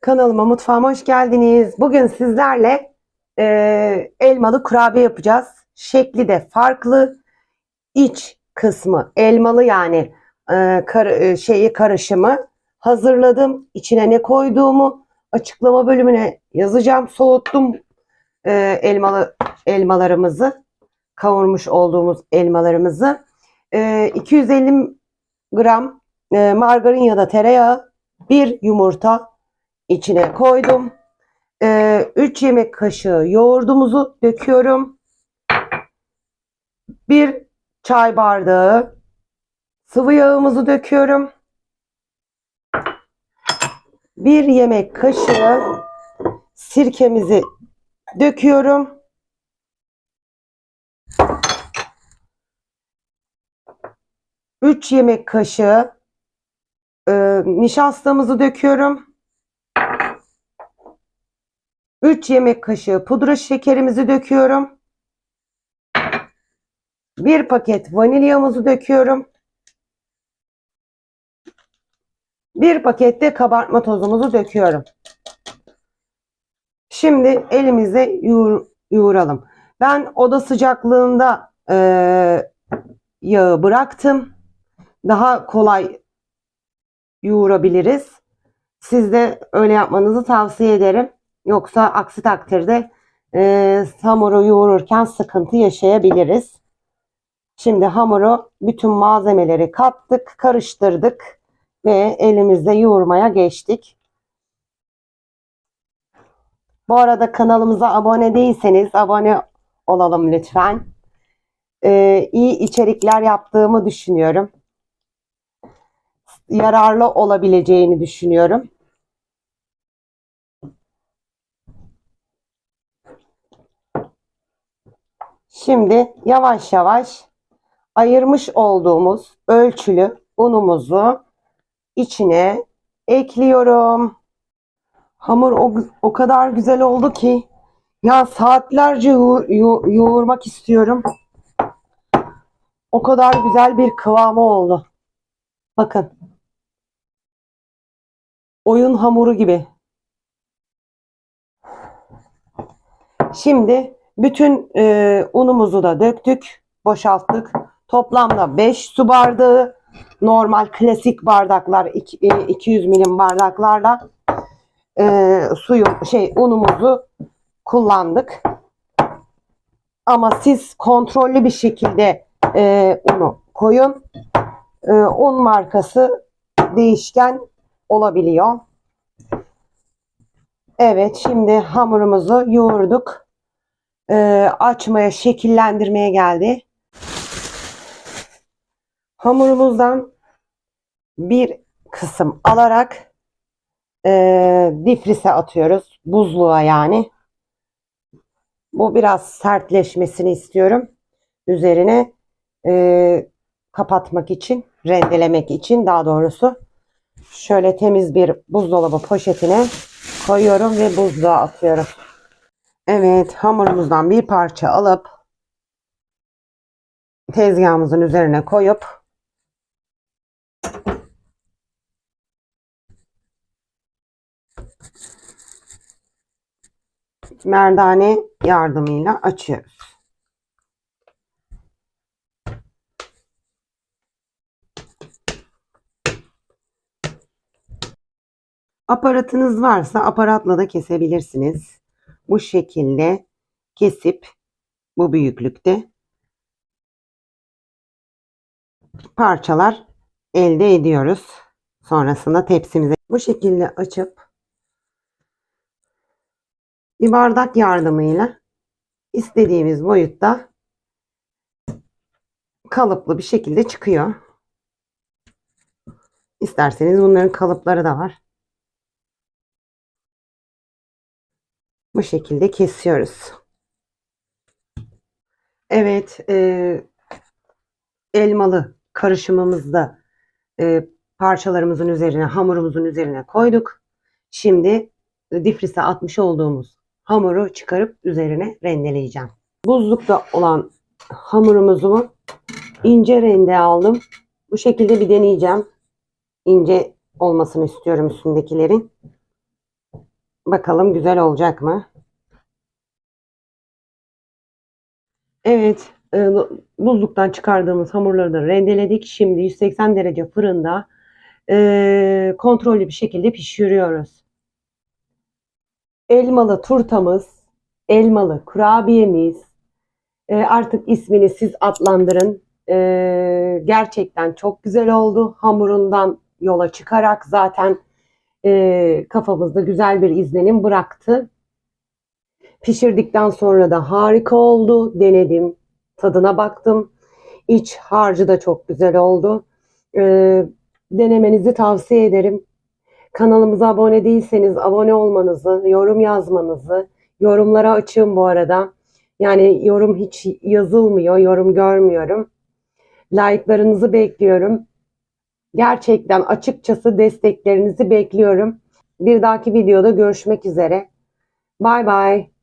Kanalıma, mutfağıma hoş geldiniz. Bugün sizlerle e, elmalı kurabiye yapacağız. Şekli de farklı. İç kısmı elmalı yani e, kar- e, şeyi karışımı hazırladım. İçine ne koyduğumu açıklama bölümüne yazacağım. Soğuttum e, elmalı elmalarımızı. Kavurmuş olduğumuz elmalarımızı. E, 250 gram e, margarin ya da tereyağı, bir yumurta, içine koydum. 3 yemek kaşığı yoğurdumuzu döküyorum. 1 çay bardağı sıvı yağımızı döküyorum. 1 yemek kaşığı sirkemizi döküyorum. Üç yemek kaşığı e, nişastamızı döküyorum. 3 yemek kaşığı pudra şekerimizi döküyorum. 1 paket vanilyamızı döküyorum. 1 paket de kabartma tozumuzu döküyorum. Şimdi elimizle yoğur, yoğuralım. Ben oda sıcaklığında e, yağı bıraktım. Daha kolay yoğurabiliriz. Siz de öyle yapmanızı tavsiye ederim. Yoksa aksi takdirde e, hamuru yoğururken sıkıntı yaşayabiliriz. Şimdi hamuru bütün malzemeleri kattık, karıştırdık ve elimizle yoğurmaya geçtik. Bu arada kanalımıza abone değilseniz abone olalım lütfen. E, iyi içerikler yaptığımı düşünüyorum. Yararlı olabileceğini düşünüyorum. Şimdi yavaş yavaş ayırmış olduğumuz ölçülü unumuzu içine ekliyorum. Hamur o, o kadar güzel oldu ki ya saatlerce yoğur, yo- yoğurmak istiyorum. O kadar güzel bir kıvamı oldu. Bakın. Oyun hamuru gibi. Şimdi bütün e, unumuzu da döktük, boşalttık. Toplamda 5 su bardağı normal klasik bardaklar iki- e, 200 milim bardaklarla e, suyu şey unumuzu kullandık. Ama siz kontrollü bir şekilde e, unu koyun. E, un markası değişken olabiliyor. Evet şimdi hamurumuzu yoğurduk e, açmaya, şekillendirmeye geldi. Hamurumuzdan bir kısım alarak e, difrise atıyoruz. Buzluğa yani. Bu biraz sertleşmesini istiyorum. Üzerine e, kapatmak için, rendelemek için daha doğrusu. Şöyle temiz bir buzdolabı poşetine koyuyorum ve buzluğa atıyorum. Evet, hamurumuzdan bir parça alıp tezgahımızın üzerine koyup merdane yardımıyla açıyoruz. Aparatınız varsa aparatla da kesebilirsiniz. Bu şekilde kesip bu büyüklükte parçalar elde ediyoruz. Sonrasında tepsimize bu şekilde açıp bir bardak yardımıyla istediğimiz boyutta kalıplı bir şekilde çıkıyor. İsterseniz bunların kalıpları da var. Bu şekilde kesiyoruz. Evet, e, elmalı karışımımızda e, parçalarımızın üzerine, hamurumuzun üzerine koyduk. Şimdi difrise atmış olduğumuz hamuru çıkarıp üzerine rendeleyeceğim. Buzlukta olan hamurumuzu ince rende aldım. Bu şekilde bir deneyeceğim. İnce olmasını istiyorum üstündekilerin. Bakalım güzel olacak mı? Evet, e, buzluktan çıkardığımız hamurları da rendeledik. Şimdi 180 derece fırında e, kontrollü bir şekilde pişiriyoruz. Elmalı turtamız, elmalı kurabiyemiz, e, artık ismini siz adlandırın. E, gerçekten çok güzel oldu. Hamurundan yola çıkarak zaten e, kafamızda güzel bir izlenim bıraktı. Pişirdikten sonra da harika oldu. Denedim, tadına baktım. İç harcı da çok güzel oldu. Ee, denemenizi tavsiye ederim. Kanalımıza abone değilseniz abone olmanızı, yorum yazmanızı, yorumlara açığım bu arada. Yani yorum hiç yazılmıyor, yorum görmüyorum. Like'larınızı bekliyorum. Gerçekten açıkçası desteklerinizi bekliyorum. Bir dahaki videoda görüşmek üzere. Bye bye.